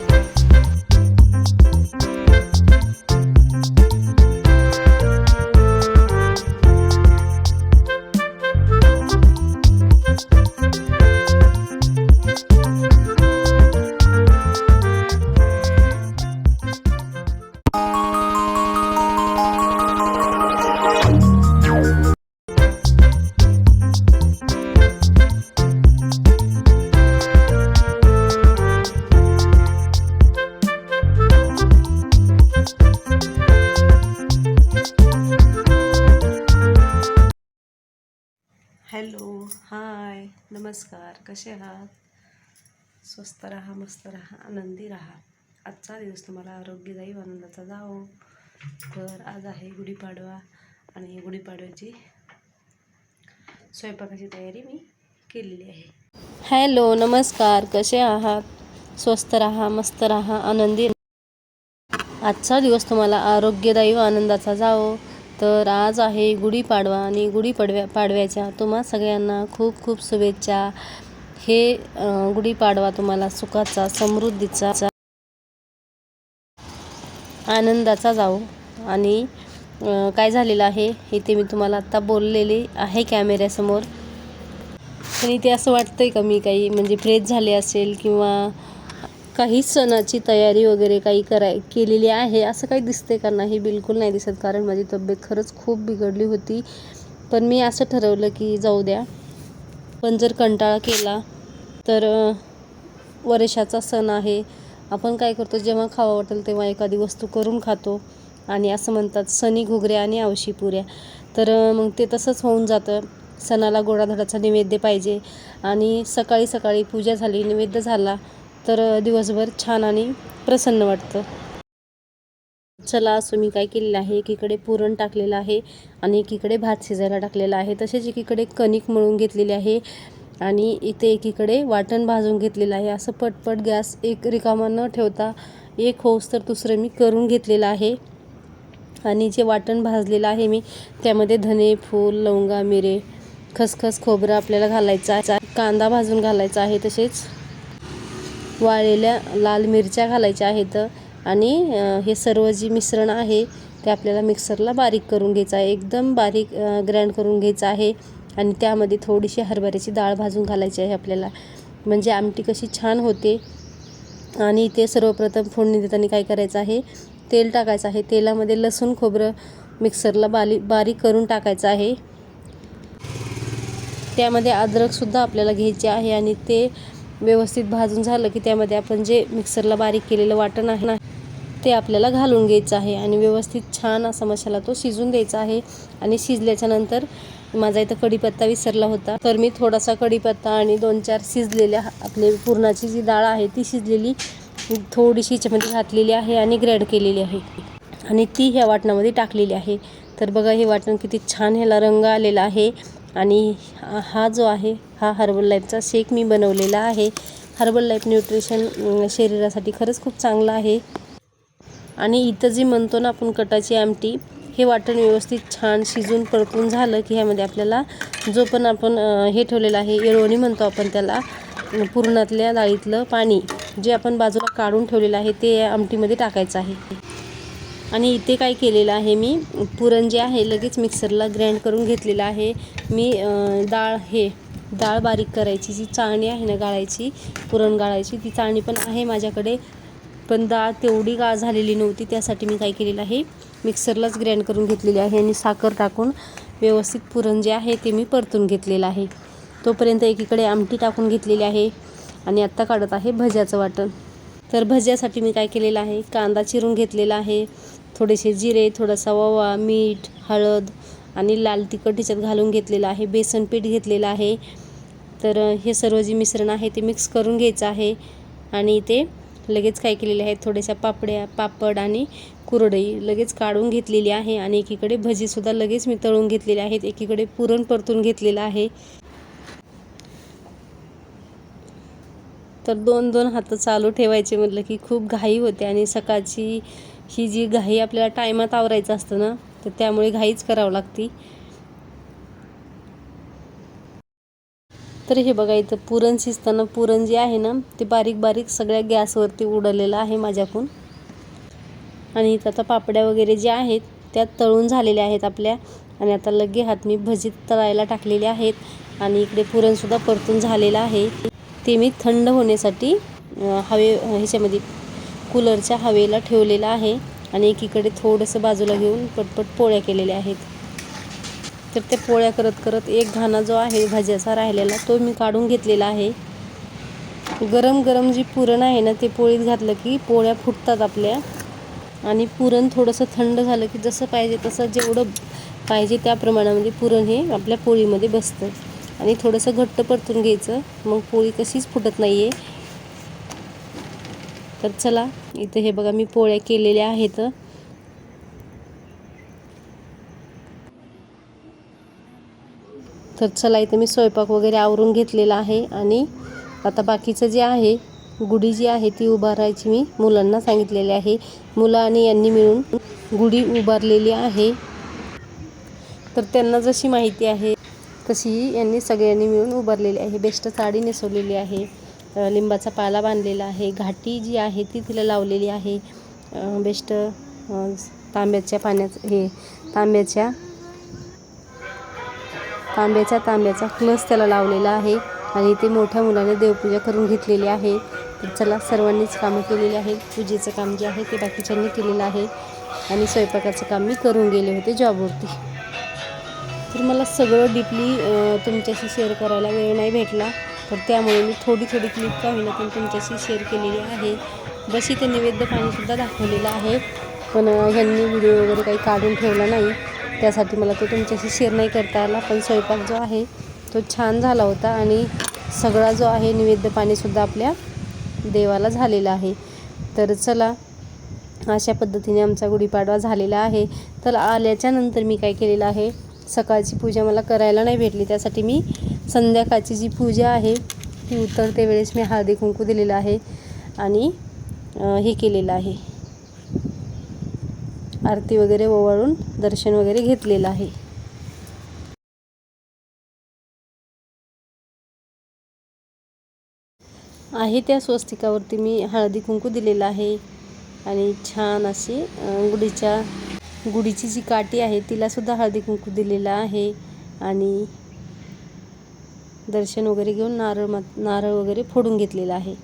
Hello नमस्कार कसे आहात? स्वस्त राहा मस्त राहा आनंदी राहा. आजचा दिवस तुम्हाला आरोग्यदायी आनंदाचा जावो. तर आज आहे गुढीपाडवा आणि गुढीपाडव्याची स्वयंपाकाची तयारी मी केलेली आहे. हॅलो नमस्कार कसे आहात? स्वस्त राहा मस्त राहा आनंदी आजचा दिवस तुम्हाला आरोग्यदायी व आनंदाचा जावो. तर आज आहे गुढीपाडवा आणि गुढीपाडव्या पाडव्याच्या. तुम्हा सगळ्यांना खूप खूप शुभेच्छा. हे गुढीपाडवा तुम्हाला सुखाचा समृद्धीचा आनंदाचा जाऊ आणि काय झालेलं आहे हे ते मी तुम्हाला आत्ता बोललेले आहे कॅमेऱ्यासमोर. आणि इथे असं वाटतंय का मी काही म्हणजे फ्रेश झाले असेल किंवा काही सणाची तयारी वगैरे काही कराय केलेली आहे असं काही दिसते का नाही बिलकुल नाही दिसत. कारण माझी तब्येत खरंच खूप बिघडली होती. पण मी असं ठरवलं की जाऊ द्या. पण जर कंटाळा केला तर वर्षाचा सण आहे. आपण काय करतो जेव्हा खावं वाटेल तेव्हा एखादी वस्तू करून खातो. आणि असं म्हणतात सणी घुगऱ्या आणि आवशी पुऱ्या. तर मग ते तसंच होऊन जातं. सणाला गोडाधोडाचा नैवेद्य पाहिजे. आणि सकाळी सकाळी पूजा झाली नैवेद्य झाला. तर दिवसभर छान आणि प्रसन्न वाटतं. चला असं मी काय केलेलं आहे. एकीकडे पुरण टाकलेलं आहे आणि एकीकडे भात शिजायला टाकलेला आहे. तसेच एकीकडे कणिक मळून घेतलेली आहे आणि इथे एकीकडे वाटण भाजून घेतलेलं आहे. असं पटपट गॅस एक रिकामा न ठेवता एक होस तर दुसरं मी करून घेतलेलं आहे. आणि जे वाटण भाजलेलं आहे मी त्यामध्ये धने फूल लवंगा मिरे खसखस खोबरं आपल्याला घालायचं आहे. कांदा भाजून घालायचा आहे तसेच वाळलेल्या लाल मिरच्या घालायच्या आहेत आणि हे सर्व जे मिश्रण आहे ते आपल्याला मिक्सरला बारीक करून घ्यायचं आहे. एकदम बारीक ग्राइंड करून घ्यायचं आहे आणि त्यामध्ये थोडीशी हरभऱ्याची डाळ भाजून घालायची आहे आपल्याला. म्हणजे आमटी कशी छान होते आणि ते सर्वप्रथम फोडणी देताना काय करायचं आहे? तेल टाकायचं आहे. तेलामध्ये लसूण खोबरं मिक्सरला बाली बारीक करून टाकायचं आहे. त्यामध्ये अद्रकसुद्धा आपल्याला घ्यायचे आहे आणि ते व्यवस्थित भाजून झालं की त्यामध्ये आपण जे मिक्सरला बारीक केलेलं वाटण आहे ना ते आपल्याला घालून घ्यायचं आहे आणि व्यवस्थित छान असा मसाला तो शिजून द्यायचा आहे आणि शिजल्याच्यानंतर माझा इथं कढीपत्ता विसरला होता. तर मी थोडासा कढीपत्ता आणि दोन चार शिजलेल्या आपले पुरणाची जी डाळ आहे ती शिजलेली थोडीशी याच्यामध्ये घातलेली आहे आणि ग्रेड केलेली आहे. आणि ती ह्या वाटणामध्ये टाकलेली आहे. तर बघा हे वाटण किती छान ह्याला रंग आलेला आहे. आणि हा- जो आहे हा हर्बल लाईफचा शेक मी बनवलेला आहे. हर्बल लाईफ न्यूट्रिशन शरीरासाठी खरंच खूप चांगलं आहे. आणि इथं जी म्हणतो ना आपण कटाची आमटी हे वाटण व्यवस्थित छान शिजून परतून झालं की ह्यामध्ये आपल्याला जो पण आपण हे ठेवलेलं आहे येळवणी म्हणतो आपण त्याला पुरणातल्या डाळीतलं पाणी जे आपण बाजूला काढून ठेवलेलं आहे ते या आमटीमध्ये टाकायचं आहे. आणि इथे काय केलेलं आहे मी? पुरण जे आहे लगेच मिक्सरला ग्राइंड करून घेतलेलं आहे. मी डाळ हे डाळ बारीक करायची जी चाळणी आहे ना गाळायची पुरण गाळायची ती चाळणी पण आहे माझ्याकडे. पण डाळ तेवढी गाळ झालेली नव्हती त्यासाठी मी काय केलेलं आहे? मिक्सरलाच ग्राइंड करून घेतलेली आहे आणि साखर टाकून व्यवस्थित पुरण जे आहे ते मी परतून घेतलेलं आहे. तोपर्यंत एकीकडे आमटी टाकून घेतलेली आहे आणि आत्ता काढत आहे भज्याचं वाटण. तर भज्यासाठी मी काय केलेलं आहे? कांदा चिरून घेतलेला आहे. थोडेसे जिरे थोडासा ओवा मीठ हळद आणि लाल तिखट ह्याच्यात घालून घेतलेलं आहे. बेसन पीठ घेतलेलं आहे. तर हे सर्व जे मिश्रण आहे ते मिक्स करून घ्यायचं आहे. आणि ते लगेच काय केलेले आहे थोड्याशा पापड्या पापड आणि कुरडई लगेच काढून घेतलेली आहे. आणि एकीकडे भजीसुद्धा लगेच मी तळून घेतलेले आहेत. एकीकडे पुरण परतून घेतलेलं आहे. तर दोन दोन हात चालू ठेवायचे. म्हटलं की खूप घाई होते. आणि सकाळची ही जी घाई आपल्याला टायमात आवरायचं असतं ना तर त्यामुळे घाईच करावं लागती. तर हे बघा इथं पुरण शिजताना पुरण जे आहे ना ते बारीक बारीक सगळ्या गॅसवरती उडवलेलं आहे माझ्याकून आणि इथं आता पापड्या वगैरे ज्या आहेत त्या तळून झालेल्या आहेत आपल्या. आणि आता लगे हात मी भजीत तळायला टाकलेले आहेत. आणि इकडे पुरणसुद्धा परतून झालेलं आहे. ते मी थंड होण्यासाठी हवे ह्याच्यामध्ये कूलरच्या हवेला ठेवलेलं आहे आणि एकीकडे थोडंसं बाजूला घेऊन पटपट पोळ्या केलेल्या आहेत. तर त्या पोळ्या करत करत एक घाणा जो आहे भाज्याचा राहिलेला तो मी काढून घेतलेला आहे. गरम गरम जी पुरण आहे ना ते पोळीत घातलं की पोळ्या फुटतात आपल्या. आणि पुरण थोडंसं थंड झालं की जसं पाहिजे तसं जेवढं पाहिजे त्या प्रमाणामध्ये पुरण हे आपल्या पोळीमध्ये बसतं. आणि थोडंसं घट्ट परतून घ्यायचं मग पोळी कशीच फुटत नाही आहे तर चला इथं हे बघा मी पोळ्या केलेल्या आहेत. तर चला इथं मी स्वयंपाक वगैरे आवरून घेतलेला आहे आणि आता बाकीचं जे आहे गुढी जी आहे ती उभारायची मी मुलांना सांगितलेली आहे. मुलं आणि यांनी मिळून गुढी उभारलेली आहे. तर त्यांना जशी माहिती आहे तशी यांनी सगळ्यांनी मिळून उभारलेली आहे. बेस्ट साडी नेसवलेली आहे. लिंबाचा पाला बांधलेला आहे. घाटी जी आहे ती तिला लावलेली आहे. बेस्ट तांब्याच्या पाण्याचं हे तांब्याच्या तांब्याच्या तांब्याचा क्लस त्याला लावलेला आहे आणि ते मोठ्या मुलाने देवपूजा करून घेतलेली आहे. तर चला सर्वांनीच कामं केलेली आहेत. पूजेचं काम जे आहे ते बाकीच्यांनी केलेलं आहे आणि स्वयंपाकाचं काम मी करून गेले होते जॉबवरती तर मला सगळं डीपली तुमच्याशी शेअर करायला वेळ नाही भेटला. तर त्यामुळे मी थोडी थोडी क्लिप का होईना पण तुमच्याशी शेअर केलेली आहे. बस इथे नैवेद्य पाणीसुद्धा दाखवलेलं आहे. पण ह्यांनी व्हिडिओ वगैरे काही काढून ठेवला नाही. त्यासाठी मला तो तुमच्याशी शेअर नाही करता आला. पण स्वयंपाक जो आहे तो छान झाला होता आणि सगळा जो आहे नैवेद्य पाणीसुद्धा आपल्या देवाला झालेला आहे. तर चला अशा पद्धतीने आमचा गुढीपाडवा झालेला आहे. तर आल्याच्यानंतर मी काय केलेलं आहे सकाळची पूजा मला करायला नाही भेटली. त्यासाठी मी संध्याकाळची जी पूजा आहे ती उतरते वेळेस मी हळदी कुंकू दिलेलं आहे आणि हे केलेलं आहे. आरती वगैरे ओवाळून दर्शन वगैरे घेतलेलं आहे. आहे त्या स्वस्तिकावरती मी हळदी कुंकू दिलेलं आहे आणि छान अशी गुढीच्या गुढीची जी काठी आहे तिलासुद्धा हळदी कुंकू दिलेला आहे आणि दर्शन वगैरे घेऊन नारळ मा नारळ वगैरे फोडून घेतलेलं आहे.